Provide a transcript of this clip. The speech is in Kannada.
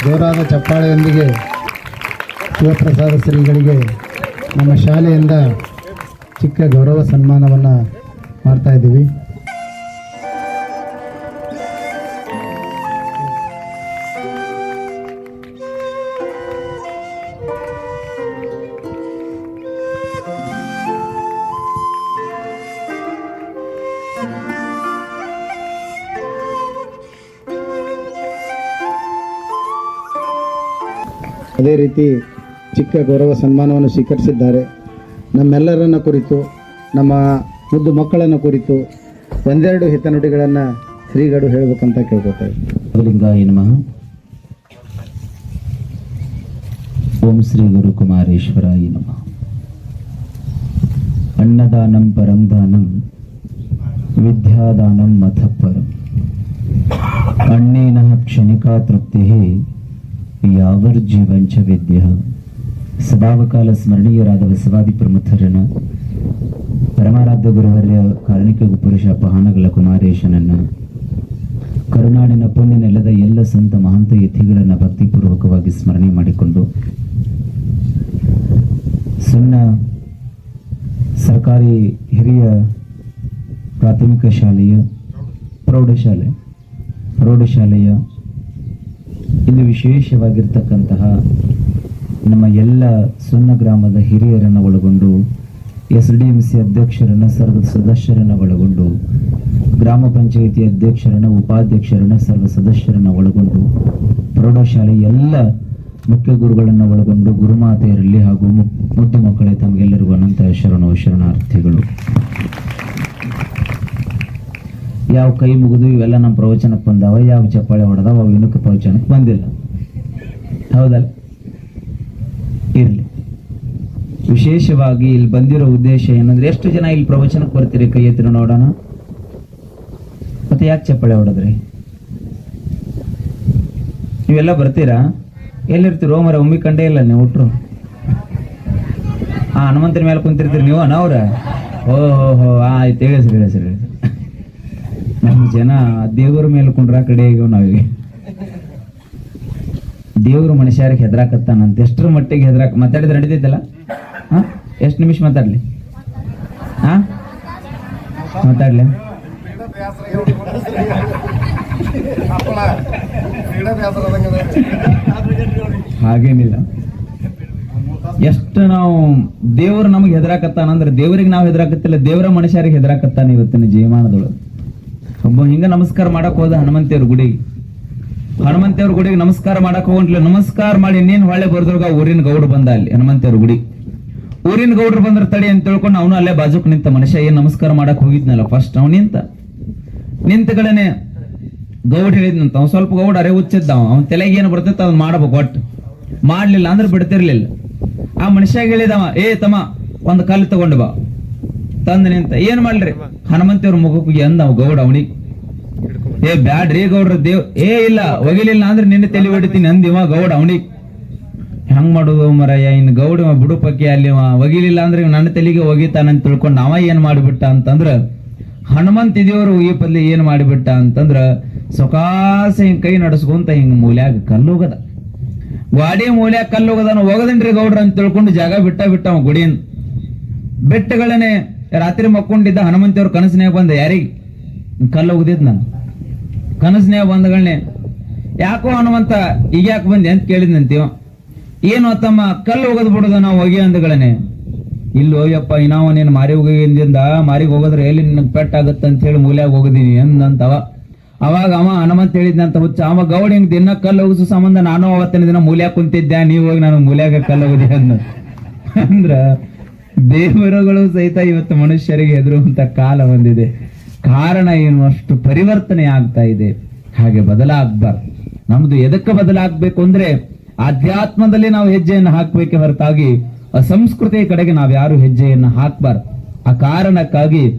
ಜೋರಾದ ಚಪ್ಪಾಳೆಯೊಂದಿಗೆ ಶಿವಪ್ರಸಾದ ಶ್ರೀಗಳಿಗೆ ನಮ್ಮ ಶಾಲೆಯಿಂದ ಚಿಕ್ಕ ಗೌರವ ಸನ್ಮಾನವನ್ನು ಮಾಡ್ತಾ ಅದೇ ರೀತಿ ಚಿಕ್ಕ ಗೌರವ ಸನ್ಮಾನವನ್ನು ಸ್ವೀಕರಿಸಿದ್ದಾರೆ. ನಮ್ಮೆಲ್ಲರನ್ನ ಕುರಿತು, ನಮ್ಮ ಮುದ್ದು ಮಕ್ಕಳನ್ನ ಕುರಿತು ಒಂದೆರಡು ಹಿತನುಡಿಗಳನ್ನು ಶ್ರೀಗಳು ಹೇಳಬೇಕಂತ ಕೇಳ್ಕೊತಾರೆ ನಮಃ. ಓಂ ಶ್ರೀ ಗುರುಕುಮಾರೇಶ್ವರ ನಮಃ. ಅನ್ನದಾನಂ ಪರಂ ದಾನಂ, ವಿದ್ಯಾದಾನಂ ಮಥಪರಂ. ಅಣ್ಣೇನ ಕ್ಷಣಿಕಾ ತೃಪ್ತಿ. ಯಾವರ್ಜೀವಂಚ ವೇದ್ಯ? ಸದಾವಕಾಲ ಸ್ಮರಣೀಯರಾದ ಬಸವಾದಿ ಪ್ರಮುಖರನ್ನ. ಪರಮಾರಾಧ್ಯ ಗುರುವರ್ಯ ಕಾರಣಿಕ ಪುರುಷ ಪಹಾನಗಳ ಕುಮಾರೇಶನನ್ನ. ಕರುನಾಡಿನ ಪುಣ್ಯ ನೆಲದ ಎಲ್ಲ ಸಂತ ಮಹಾಂತ ಯತಿಗಳನ್ನ ಭಕ್ತಿಪೂರ್ವಕವಾಗಿ ಸ್ಮರಣೆ ಮಾಡಿಕೊಂಡು. ಸಣ್ಣ ಸರ್ಕಾರಿ ಹಿರಿಯ ಪ್ರಾಥಮಿಕ ಶಾಲೆಯ ಪ್ರೌಢಶಾಲೆ, ಪ್ರೌಢಶಾಲೆಯ ಇಂದು ವಿಶೇಷವಾಗಿರ್ತಕ್ಕಂತಹ ನಮ್ಮ ಎಲ್ಲ ಸುಣ್ಣ ಗ್ರಾಮದ ಹಿರಿಯರನ್ನು ಒಳಗೊಂಡು ಎಸ್ ಡಿ ಎಂ ಸಿ ಅಧ್ಯಕ್ಷರನ್ನ ಸರ್ವ ಸದಸ್ಯರನ್ನ ಒಳಗೊಂಡು ಗ್ರಾಮ ಪಂಚಾಯಿತಿ ಅಧ್ಯಕ್ಷರನ್ನ, ಉಪಾಧ್ಯಕ್ಷರನ್ನ, ಸರ್ವ ಸದಸ್ಯರನ್ನ ಒಳಗೊಂಡು ಪ್ರೌಢಶಾಲೆ ಎಲ್ಲ ಮುಖ್ಯ ಗುರುಗಳನ್ನು ಒಳಗೊಂಡು ಗುರುಮಾತೆಯರಲ್ಲಿ ಹಾಗೂ ಮುದ್ದು ಮಕ್ಕಳೇ ತಮಗೆಲ್ಲರಿಗೂ ಅನಂತ ಶರಣು ಶರಣಾರ್ಥಿಗಳು. ಯಾವ ಕೈ ಮುಗಿದು ಇವೆಲ್ಲ ನಮ್ಮ ಪ್ರವಚನಕ್ಕೆ ಬಂದಾವ, ಯಾವ ಚಪ್ಪಾಳೆ ಹೊಡೆದಾವ, ಅವು ಪ್ರವಚನಕ್ಕೆ ಬಂದಿಲ್ಲ. ಹೌದಲ್ಲ? ಇರಲಿ. ವಿಶೇಷವಾಗಿ ಇಲ್ಲಿ ಬಂದಿರೋ ಉದ್ದೇಶ ಏನಂದ್ರೆ, ಎಷ್ಟು ಜನ ಇಲ್ಲಿ ಪ್ರವಚನಕ್ಕೆ ಬರ್ತೀರಿ ಕೈ ಎತ್ತಿರ ನೋಡೋಣ? ಮತ್ತೆ ಯಾಕೆ ಚಪ್ಪಾಳೆ ಹೊಡೆದ್ರಿ? ನೀವೆಲ್ಲ ಬರ್ತೀರಾ? ಎಲ್ಲಿರ್ತೀರೋ? ಮರ ಒಮ್ಮೆ ಕಂಡೇ ಇಲ್ಲ ನೀವು ಹುಟ್ರು. ಆ ಹನುಮಂತನ ಮೇಲೆ ಕುಂತಿರ್ತೀರಿ ನೀವು ಅವ್ರ ಓಹೋ ಹೋ ಆಯ್ತು ಹೇಳಿ ಹೇಳಿಸ್ರಿ ಹೇಳಿಸ್ರಿ ನಮ್ಮ ಜನ ದೇವರ ಮೇಲೆ ಕುಂಡ್ರ ಕಡೆ ನಾವೀಗ. ದೇವ್ರ ಮನುಷ್ಯರಿಗೆ ಹೆದರಾಕತ್ತಾನಂತ ಎಷ್ಟರ ಮಟ್ಟಿಗೆ ಹೆದರಾಕ ಮಾತಾಡಿದ್ರೆ ನಡೀತೈತಲ್ಲ? ಹಾ? ಎಷ್ಟು ನಿಮಿಷ ಮಾತಾಡ್ಲಿ? ಹಾ? ಮಾತಾಡ್ಲಿ. ಹಾಗೇನಿಲ್ಲ. ಎಷ್ಟು ನಾವು ದೇವ್ರು ನಮಗೆ ಹೆದ್ರಾಕತ್ತಾನ ಅಂದ್ರೆ ದೇವರಿಗೆ ನಾವು ಹೆದರಾಕತ್ತಿಲ್ಲ, ದೇವರ ಮನುಷ್ಯರಿಗೆ ಹೆದರಾಕತ್ತಾನ ಇವತ್ತಿನ ಜೀವಮಾನದೊಳಗೆ. ಒಬ್ಬ ಹಿಂಗ ನಮಸ್ಕಾರ ಮಾಡಕ್ ಹೋದ ಹನುಮಂತೇವ್ರ ಗುಡಿಗೆ. ಹನುಮಂತೇವ್ರ ಗುಡಿಗೆ ನಮಸ್ಕಾರ ಮಾಡಕ್ ಹೋಗ್ಲಿ ನಮಸ್ಕಾರ ಮಾಡಿ ಇನ್ನೇನ್ ಹೊಳೆ ಬರ್ದ್ರಾಗ ಊರಿನ ಗೌಡ್ರು ಬಂದ ಅಲ್ಲಿ ಹನುಮಂತೇವ್ರ ಗುಡಿ. ಊರಿನ ಗೌಡ್ರು ಬಂದ್ರ ತಡಿ ಅಂತ ತಿಳ್ಕೊಂಡು ಅವನು ಅಲ್ಲೇ ಬಾಜುಕ್ ನಿಂತ ಮನುಷ್ಯ, ಏನ್ ನಮಸ್ಕಾರ ಮಾಡಕ್ ಹೋಗಿದ್ನಲ್ಲ ಫಸ್ಟ್ ಅವ್ ನಿಂತ. ನಿಂತ ಕಡೆನೆ ಗೌಡ್ ಹೇಳಿದ್ನಂತ. ಅವ್ನು ಸ್ವಲ್ಪ ಗೌಡ ಅರೆ ಹುಚ್ಚಿದ್ದ ಅವ್ ಅವ್ನ ತಲೆಗೆ ಏನು ಬರ್ತೈತೆ ಅವ್ನು ಮಾಡ್ಬೇಕು ಒಟ್ಟು. ಮಾಡ್ಲಿಲ್ಲ ಅಂದ್ರೆ ಬಿಡ್ತಿರ್ಲಿಲ್ಲ. ಆ ಮನುಷ್ಯ ಹೇಳಿದವ ಏ ತಮ್ಮ, ಒಂದು ಕಲ್ಲು ತಗೊಂಡು ಬಾ. ತಂದು ನಿಂತ ಏನ್ ಮಾಡ್ರಿ ಹನುಮಂತೇವ್ರ ಮುಖಕ್ಕೆ ಅವ ಗೌಡ ಅವನಿಗೆ. ಏ ಬ್ಯಾಡ್ರಿ ಗೌಡ್ರ ದೇವ್, ಏ ಇಲ್ಲ, ಒಗಿಲಿಲ್ಲ ಅಂದ್ರೆ ನಿನ್ನೆ ತಲೆ ಹೊಡಿತೀನಿ ಅಂದಿವ ಗೌಡ ಅವನಿಗೆ. ಹೆಂಗ್ ಮಾಡುದು ಮರಯ್ಯ ಇನ್ ಗೌಡ ಬಿಡು ಅಲ್ಲಿ ಒಗಿಲಿಲ್ಲ ಅಂದ್ರೆ ನನ್ನ ತಲೆಗೆ ಒಗಿತಾನಂತ ತಿಳ್ಕೊಂಡು ಅವ ಏನ್ ಮಾಡಿಬಿಟ್ಟ ಅಂತಂದ್ರ, ಹನುಮಂತ ಇದೇವ್ರು ಈ ಪಲ್ಲಿ ಏನ್ ಮಾಡಿಬಿಟ್ಟ ಅಂತಂದ್ರ ಸೊಕಾಸ ಹಿಂಗ್ ಕೈ ನಡೆಸ್ಕೊಂತ ಹಿಂಗ್ ಮೂಲ್ಯಾಗ ಕಲ್ಲುಗದ. ಗಾಡಿ ಮೂಲ್ಯಾಗ ಕಲ್ಲೋಗದನ ಹೋಗದನ್ರಿ ಗೌಡ್ರ ಅಂತ ತಿಳ್ಕೊಂಡು ಜಾಗ ಬಿಟ್ಟ ಬಿಟ್ಟ ಅವ ಗುಡಿಯಿಂದ. ಬೆಟ್ಟಗಳನ್ನೇ ರಾತ್ರಿ ಮಕ್ಕೊಂಡಿದ್ದ ಹನುಮಂತವ್ರ ಕನಸಿನ್ಯಾಗ ಬಂದ, ಯಾರಿಗೆ? ಕಲ್ಲು ಒಗದಿದ್ ನಾನು ಕನಸಿನ್ಯಾಗ ಬಂದಗಳನ್ನೇ ಯಾಕೋ ಹನುಮಂತ ಈಗ ಯಾಕೆ ಬಂದೆ ಅಂತ ಕೇಳಿದ್ನಂತೀವ ಏನು ತಮ್ಮ ಕಲ್ಲು ಹೋಗೋದು ಬಿಡುದ ನಾವು ಹೋಗಿ ಅಂದಗಳನೆ ಇಲ್ಲಿ ಹೋಗ್ಯಪ್ಪ ಇನ್ನಾವ ನೀನು ಮಾರಿ ಹೋಗಿಂದಿಂದ ಮಾರಿಗೆ ಹೋಗೋದ್ರೆ ಎಲ್ಲಿ ನಿನಗೆ ಆಗುತ್ತೆ ಅಂತ ಹೇಳಿ ಮೂಲ್ಯಾಗ ಹೋಗದೀನಿ ಎಂದಂತವ ಅವಾಗ ಅವ ಹನುಮಂತ ಹೇಳಿದ್ನಂತ ಹುಚ್ಚ, ಅವ ಗೌಡ ಹಿಂಗ್ ದಿನ ಕಲ್ಲು ಹೋಗಿಸೋ ಸಂಬಂಧ ನಾನು ಅವತ್ತಿನ ದಿನ ಮೂಲ್ಯಾಗ ಕುಂತಿದ್ದೆ, ನೀವು ಹೋಗಿ ನಾನು ಮೂಲ್ಯಾಗ ಕಲ್ಲು ಹೋಗಿದೆ ಅಂದ. ಅಂದ್ರ ದೇವರುಗಳು ಸಹಿತ ಇವತ್ತು ಮನುಷ್ಯರಿಗೆ ಹೆದರುವಂತ ಕಾಲ ಬಂದಿದೆ. ಕಾರಣ ಏನು? ಅಷ್ಟು ಪರಿವರ್ತನೆ ಆಗ್ತಾ ಇದೆ. ಹಾಗೆ ಬದಲಾಗಬಾರ್ದು ನಮ್ದು ಎದಕ್ಕೆ ಬದಲಾಗಬೇಕು ಅಂದ್ರೆ ಆಧ್ಯಾತ್ಮದಲ್ಲಿ ನಾವು ಹೆಜ್ಜೆಯನ್ನು ಹಾಕ್ಬೇಕೆ ಹೊರತಾಗಿ ಅಸಂಸ್ಕೃತಿಯ ಕಡೆಗೆ ನಾವು ಯಾರು ಹೆಜ್ಜೆಯನ್ನು ಹಾಕ್ಬಾರ್ದು ಆ ಕಾರಣಕ್ಕಾಗಿ